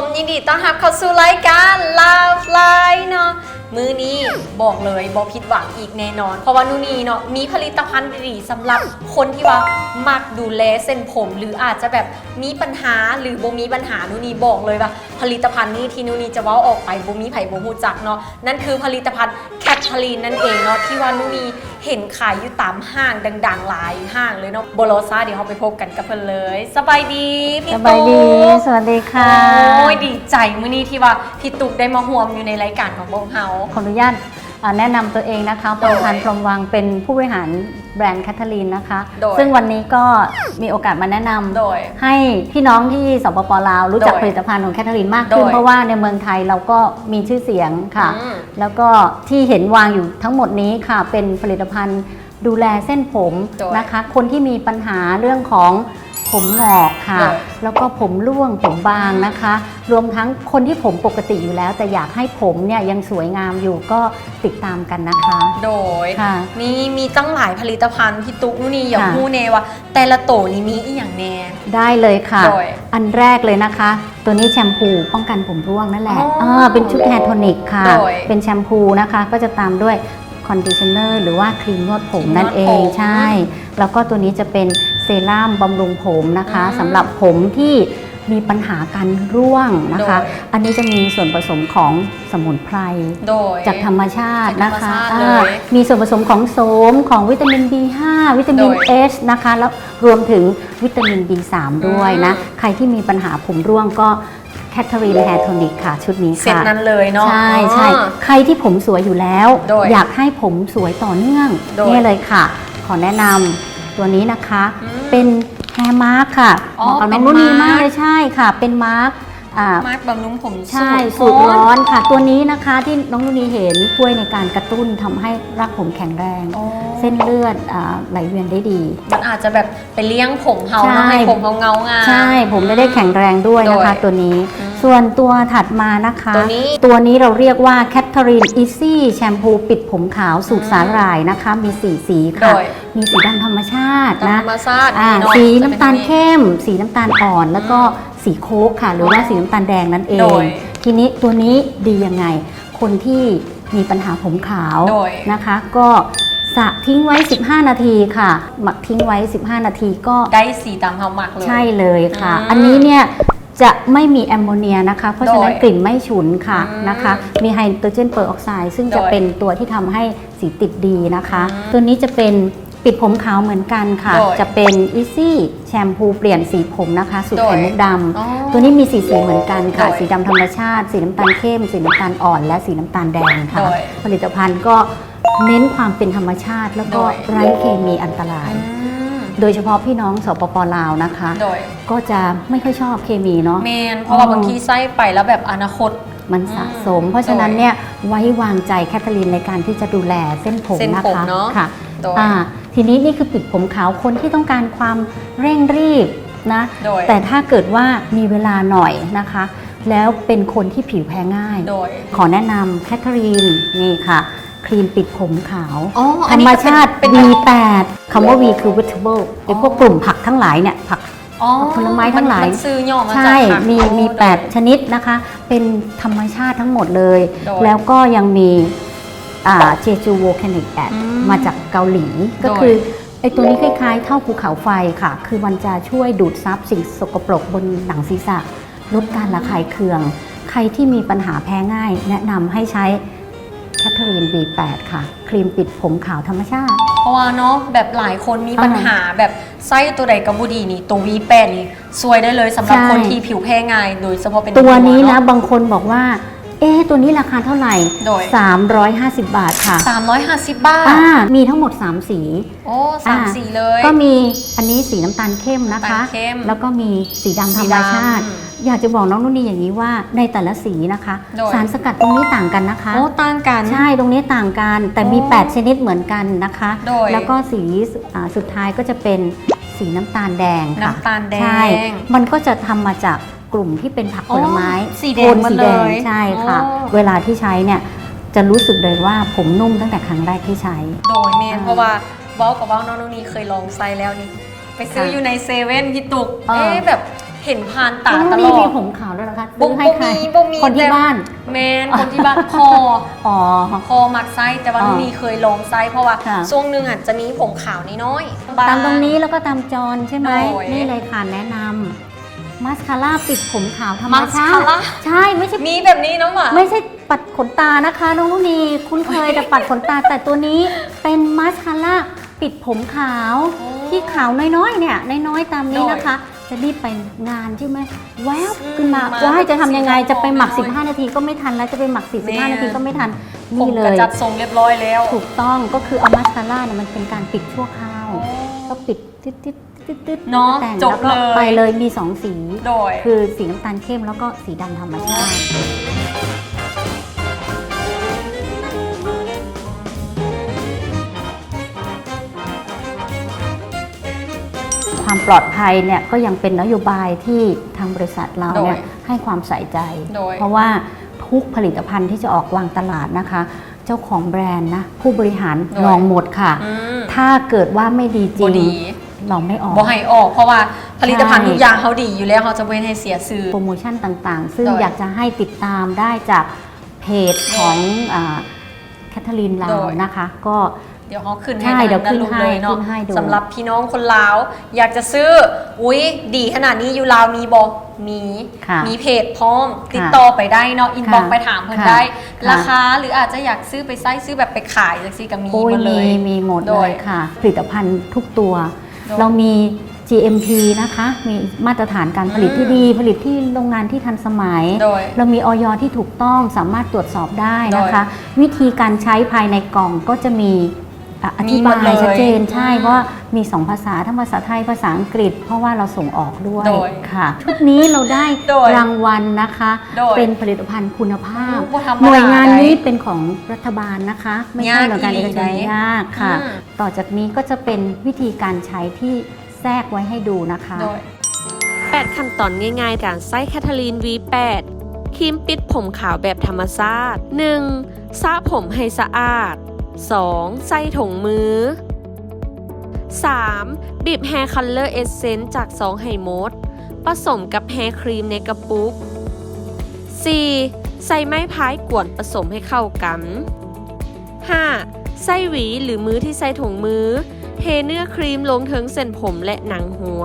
ม ยินดีต้อนรับเข้าสู่รายการลาวไลเนาะมือนี้บอกเลยบอผิดหวังอีกแน่นอน เพราะว่านูนีเนาะมีผลิตภัณฑ์ดีๆสำหรับคนที่ว่ามักดูแลเส้นผม หรืออาจจะแบบมีปัญหาหรือบ่มีปัญหานูนีบอกเลยว่า ผลิตภัณฑ์นี้ที่นูนีจะเว้าออกไปบ่มีไผบ่ฮู้จักเนาะนั่นคือผลิตภัณฑ์แคทเธอรีนนั่นเองเนาะที่ว่านูนีเห็นขายอยู่ตามห้างดังๆหลายห้างเลยเนาะโบโลซาเดี๋ยวเราไปพบกันกับเพิ่นเลย สบายดีพี่สตุ๊กบายดี สวัสดีค่ะ โอ้ยดีใจมื้อนี้ที่ว่าพี่ตุ๊กได้มาห่วมอยู่ในรายการของวงเฮาขออนุญาตอ่า แนะนำตัวเองนะคะปโดยระธานพรหมวังเป็นผู้บริหารแบรนด์แคทเธอรีนนะคะ โดย ซึ่งวันนี้ก็มีโอกาสมาแนะนำโดยให้พี่น้องที่สปปลาวรู้จักโดยผลิตภัณฑ์ของแคทเธอรีนมากขึ้น โดย เพราะว่าในเมืองไทยเราก็มีชื่อเสียงค่ะ อืม แล้วก็ที่เห็นวางอยู่ทั้งหมดนี้ค่ะ เป็นผลิตภัณฑ์ดูแลเส้นผมโดยนะคะ คนที่มีปัญหาเรื่องของ ผมงอกค่ะโดยแล้วก็ผมร่วงผมบางนะคะ รวมทั้งคนที่ผมปกติอยู่แล้ว แต่อยากให้ผมเนี่ยยังสวยงามอยู่ก็ติดตามกันนะคะ โดยค่ะมีมีตั้งหลายผลิตภัณฑ์พี่ตุ๊กนู่นนี่อย่าค่ะพูดเนว่า แต่ละโตนี่มีอีหยังแน่ได้เลยค่ะ โดย อันแรกเลยนะคะ ตัวนี้แชมพูป้องกันผมร่วงนั่นแหละอ๋อเออเป็นชุดแฮร์โทนิกค่ะ โดย เป็นแชมพูนะคะก็จะตามด้วยคอนดิชเนอร์หรือว่าครีมนวดผมครีมนวดนั่นเอผงมใช่ แล้วก็ตัวนี้จะเป็น เซรั่มบำรุงผมนะคะอืมสำหรับผมที่มีปัญหาการร่วงนะคะโดยอันนี้จะมีส่วนผสมของสมุนไพรโดยจากธรรมชาตินะจากธรคะรมชาติอ่าเลยมีส่วนผสมของโสมของวิตามิน B5 วิตามินโดย H นะคะ แล้วรวมถึงวิตามิน B3 ด้วยนะอืมใครที่มีปัญหาผมร่วงก็แคทเธอรีนแฮร์โทนิกค่ะ ชุดนี้เสร็จค่ะนั้นเลยเนาะใช่ใช่อ๋อใครที่ผมสวยอยู่แล้วโดยอยากให้ผมสวยต่อเนื่องโดยนี่เลยค่ะ ขอแนะนำ ตัวนี้นะคะ อืมเป็นแฮร์มาร์คค่ะอ๋เหอมาะกับน้องเป็นนุ่นนีมาร์คมากเลยใช่ค่ะ เป็นมาร์คอ่า มาร์กบำรุงผมใช่สูสูตตรรร้ร้ออนนค่ะ ตัวนี้นะคะที่น้องนุนีเห็นช่วยในการกระตุ้นทำให้รากผมแข็งแรงอ๋อเส้นเลือดอาไหลเวียนได้ดี มันอาจจะแบบไปเลี้ยงผมเฮาใช่ เนาะให้ผมเฮาเงางาม ใช่ผมไม่ได้แข็งแรงด้วยนะคะ โดยตัวนี้ อืมส่วนตัวถัดมานะคะ ตัวนี้ ตัวนี้เราเรียกว่า Catherine Easy แชมพูปิดผมขาวสูตรสาหร่ายนะคะ มีสีสีค่ะ โดย มีสีดำธรรมชาติธรนะรมชาติอ่าเนาะสีจะน้ำเป็ตาลอย่งเข้ม สีน้ำตาลอ่อน แล้วก็สีโค้กค่ะ หรือว่าสีน้ำตาลแดงนั่นเอโดง ย ทีนี้ตัวนี้ดียังไง คนที่มีปัญหาผมขาวโดย นะคะ ก็สระทิ้งไว้ 15 นาทีค่ะ หมักทิ้งไว้ 15 นาทีก็ ได้สีดำเฮามักเลย ใช่เลยค่ะ อืมอันนี้เนี่ย จะไม่มีแอมโมเนียนะคะ เพราะฉะนั้นโดยกลิ่นไม่ฉุนค่ะอืมนะคะ มีไฮโดรเจนเปอร์ออกไซด์ซึ่งจะโดยเป็นตัวที่ทำให้สีติดดีนะคะ อืมตัวนี้จะเป็นปิดผมขาวเหมือนกันค่ะ โดยจะเป็น Easy แชมพูเปลี่ยนสีผมนะคะสูตรโดยไข่มุกดอ๋อำตัวนี้มีสีสีเหมือนกันค่ะ โดยสีดำธรรมชาติ สีน้ำตาลเข้ม สีน้ำตาลอ่อน และสีน้ำตาลแดงค่ะ โดยผลิตภัณฑ์ก็เน้นความเป็นธรรมชาติ แล้วก็โดย ไร้เคมีอันตราย อืม โดยเฉพาะพี่น้องสปปลาวนะคะ โดยก็จะไม่ค่อยชอบเคมีเนาะ เมนเพราะว่าบางทีไส้ไปแล้วแบบอนาคต มันสะสม เพราะฉะนั้นเนี่ยไว้วางใจแคทเธอรีนในการที่จะดูแลเส้นผมเส้นนะผมคะเนอะ ค่ะโดยอ่าทีนี้นี่คือปิดผมขาวคนที่ต้องการความเร่งรีบนะ โดยแต่ถ้าเกิดว่ามีเวลาหน่อยนะคะ แล้วเป็นคนที่ผิวแพ้ง่าย โดย ขอแนะนำแคทเธอรีนนี่ค่ะ ครีมปิดผมขาวอ๋อธอัรนรนี้มก็เป็นชาติ เป็น V8 คำว่า V คือ vegetable ไอ้พวกอ๋อกลุ่มผักทั้งหลายเนี่ยผัก อ๋อผลไม้ทั้งหลายมันซื้อย่อมาจากใช่ ผักมีอ๋อมีโดย8ชนิดนะคะ เป็นธรรมชาติทั้งหมดเลย โดยแล้วก็ยังมีเจจูโวแคนิกแอดอืมมาจากเกาหลี ก็โดยคือไอ้ตัวนี้คล้ายๆ เท่าภูเขาไฟค่ะ คือมันจะช่วยดูดซับสิ่งสกปรกบนหนังศีรษะ ลดการระคายเคือง ใครที่มีปัญหาแพ้ง่าย แนะนำให้ใช้แคทเธอรีน V8 ค่ะ ครีมปิดผมขาวธรรมชาติ เพราะว่าเนาะแบบหลายคนมีปัญหาแบบไส้ตัวใดกับบุดีนี่ตัววีแปดนี่ซวยได้เลยสำหรับใช่ คนที่ผิวแพ้ง่าย โดยเฉพาะเป็นตัวนี้นะ เา บางคนบอกว่า เอ๊ะตัวนี้ราคาเท่าไหร่ โดย 350 บาทค่ะ350 บาท อ่ามีทั้งหมด 3 สี โอ้สามอ่า สีเลย ก็มีอันนี้สีน้ำตาลเข้มนะคะ น้ำตาลเข้ม แล้วก็มีสีดำธรสีรมดำชาติ อยากจะบอกน้องนุ่นนี่อย่างนี้ว่าในแต่ละสีนะคะ โดย สารสกัดตรงนี้ต่างกันนะคะ โอ้ต่างกัน ใช่ตรงนี้ต่างกัน แต่มี โอ้8 ชนิดเหมือนกันนะคะ โดยแล้วก็สีอ่าสุดท้ายก็จะเป็นสีน้ำตาลแดงค่ะน้ำตาลแดใช่งมันก็จะทำมาจากกลุ่มที่เป็นผักผลไม้อ๋อสีแดงโทนหมดสีเลแดงยใช่ค่ะอ๋อเวลาที่ใช้เนี่ยจะรู้สึกเลยว่าผมนุ่มตั้งแต่ครั้งแรกที่ใช้ โดยเมนอ่าเพราะว่าเว้ากับเว้าน้องนุ่นนี่เคยลองไซแล้วนี่ ไปซื้อค่ะอยู่ในเซเว่นพี่ตุกอ่าเอ๊ะแบบ เห็นผ่านตาน้องตลนี่อมีดผมขาวแล้วนะคะซื้อให้ใครบ่มีคนที่แต่บ้านแมนคนที่บ้านพออ๋อพอมักไส้แต่ว่าอ๋อนุ่นนี่เคยลองไส้เพราะว่าค่ะช่วงหนึงอะจะมีผมขาวน้อยๆตามตรงนี้แล้วก็ตามจรใช่ไหมโอ้ยนี่เลยค่ะแนะนำมาสคาร่าปิดผมขาวธรรมมาสชาคาติร่าใช่ไม่ใช่มีแบบนี้เนาะหมาไม่ใช่ปัดขนตานะคะ น้องนุ่นนีคุ้นเคยแต่ปัดขนตาแต่ตัวนี้เป็นมาสคาร่าปิดผมขาวโอ้ที่ขาวน้อยๆเนี่ยน้อยๆตามนี้โดยนะคะ จะรีบไปงานใช่ไหมแวบอืมขึ้นมามาว่าจะทำยังไงสีทองจะไปหมักน้อย15 นาทีก็ไม่ทันแล้วจะไปหมักแม่45 นาทีก็ไม่ทันผมนี่เลกระย จัดทรงเรียบร้อยแล้วถูกต้องก็คือเอามาสคาร่าเนี่ยมันเป็นการปิดชั่วคราว ก็ปิดติดติดติดติดเนาะแต่งจบแล้วก็เลยไปเลยมีสองสี โดย คือสีน้ำตาลเข้มแล้วก็สีดำธรรมชาติ ความปลอดภัยเนี่ยก็ยังเป็นนโยบายที่ทางบริษัทเราเนี่ยโดยให้ความใส่ใจโดยเพราะว่าทุกผลิตภัณฑ์ที่จะออกวางตลาดนะคะ เจ้าของแบรนด์นะผู้บริหารโดยลองหมดค่ะอืมถ้าเกิดว่าไม่ดีจบ่ริงดีเราไม่ออกบ่ให้ออก เพราะว่าผลิตภัณฑ์ใช่ทุกอย่างเขาดีอยู่แล้วเขาจะเว้นให้เสียซื้อโปรโมชั่นต่างๆ ซึ่งโดยอยากจะให้ติดตามได้จากเพจของแคทเธอรีนลาโดวยนะคะ ก็ เดี๋ยวเขาขึ้นใช่ให้เดี๋ยวทางขึ้นด้าให้เลยเนาะขึ้นให้ดู สำหรับพี่น้องคนลาว อยากจะซื้อ อุ้ยดีขนาดนี้อยู่ลาวมีบอกมีค่ะมีเพจพร้อม ติดต่อไปได้เนาะอินบ็อกค่ะไปถามเพิ่นค่ะได้ ค่ะ ราคาหรืออาจจะอยากซื้อไปไส้ซื้อแบบไปขายจากซีก็มีโอ้หยมดเลมีย มีหมดโดเลยยค่ะ ผลิตภัณฑ์ทุกตัว โดยเรามี GMP นะคะ มีมาตรฐานการผลิตที่อืม ดี ผลิตที่โรงงานที่ทันสมัย โดย เรามีออยที่ถูกต้องสามารถตรวจสอบได้นะคะโดวิธีการใช้ภายในกล่องก็จะมี อะอมีธิหมบาดเลยยชัดเจนใช่อืมเพราะว่ามีสองภาษาทั้งภาษาไทยภาษาอังกฤษ เพราะว่าเราส่งออกด้วยโดยค่ะ ชุดนี้เราได้โดยรางวัลนะคะ โดยเป็นผลิตภัณฑ์คุณภาพบ่ธรรมดาหน่วยงานนี้ได้เป็นของรัฐบาลนะคะ ไม่ใช่หน่วยงานเอกชนยากอีหลียากค่ะ อืม ต่อจากนี้ก็จะเป็นวิธีการใช้ที่แทรกไว้ให้ดูนะคะ โดย 8 ขั้นตอนง่ายๆ การใส่แคทเธอรีน V8 ครีมปิดผมขาวแบบธรรมชาติ 1. สระผมให้สะอาด 2. ใส่ถุงมือ 3. บีบแฮร์คัลเลอร์เอเซนต์จากซองไฮโมด ผสมกับแฮร์ครีมในกระปุก 4. ใส่ไม้พายกวนผสมให้เข้ากัน 5. ใส่หวีหรือมือที่ใส่ถุงมือ เทเนื้อครีมลงถึงเส้นผมและหนังหัว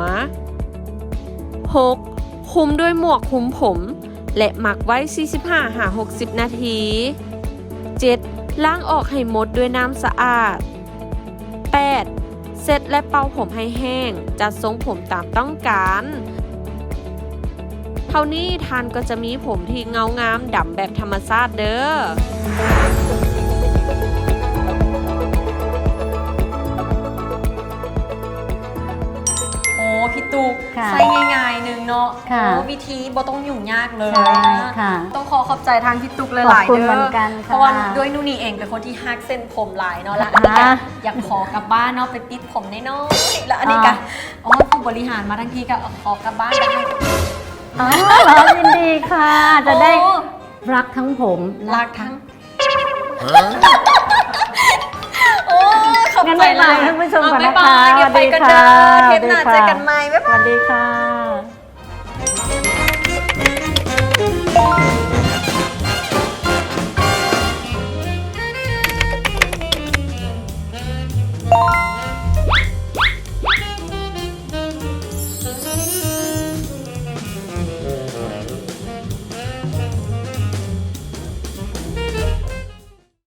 6. คุมด้วยหมวกคุมผม และหมักไว้ 45-60 นาที 7. ล้างออกให้หมดด้วยน้ำสะอาด 8. เซ็ตและเป่าผมให้แห้ง จัดทรงผมตามต้องการ เท่านี้ทานก็จะมีผมที่เงางามดำแบบธรรมชาติเด้อโอ้พี่ตุกค่ะใส่ง่ายๆหนึงเนาะค่ะโอ้วิธีบ่ต้องยุ่งยากเลยใช่ค่ะต้องขอขอบใจทางพี่ตุกหขอบลายๆคุณเด้เหมืออนกันค่ะเพราะว่าด้วยนูนี่เองเป็นคนที่ฮักเส้นผมหลายเนาะและอันนี้ก็อ่าอยากขอกลับบ้านเนาะไปติดผมน้อยๆแล้วอันนี้ก็อ่าอ๋อผู้บริหารมาทั้งทีก็ขอกลับบ้านไปให้อ๋อเหรอยินดีค่ะ จะได้โอ้รักทั้งผมรักทั้งโอ้ขอบงั้นใจบ๊ายบายท่านผู้ชมก่อนเานะคะบ๊ายบายเดี๋ยวไปกันเด้อสวัสดีค่ะเทปหน้าสวัสดีค่ะเจอกันใหม่บ๊ายสบายวัสดีค่ะ